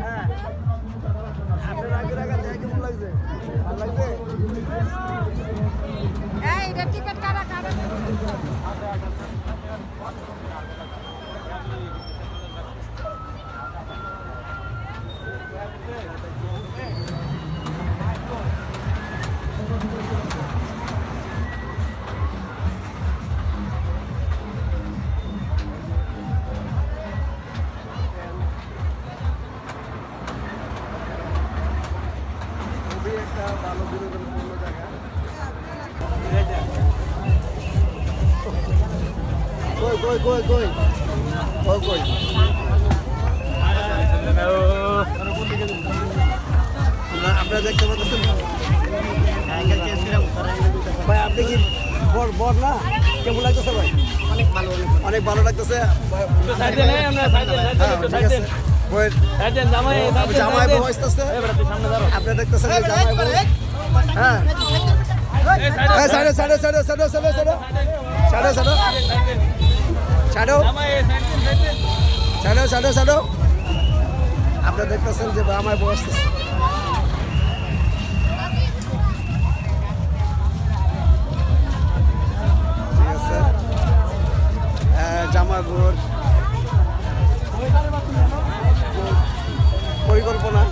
হ্যাঁ আপনার আগের আগে দেখে কেমন লাগছে ভালো লাগছে হ্যাঁ এটা কাটা কাটা একটা ভালো বিনোদনপূর্ণ জায়গা। কই কই কই কই? কই কই? আমরা আমরা দেখতে পাচ্ছেন ভাই আপনি কি বড় বড় না? কেমন লাগতেছে ভাই? অনেক ভালো অনেক ভালো লাগতেছে সাইডে নেই হ্যাঁ, সাইডে ঠিক আছে বইয়ের সাইডে জামাই জামাই বউ। আসতেছে। সামনে দাঁড়াও আপনি দেখতেছেন যে জামাই বউ? হ্যাঁ। এই সাইডে সাইডে ছাড়ো ছাড়ো ছাড়ো আপনারা দেখতেছেন যে আমার বউ আসতেছে। ঠিক পরিকল্পনা।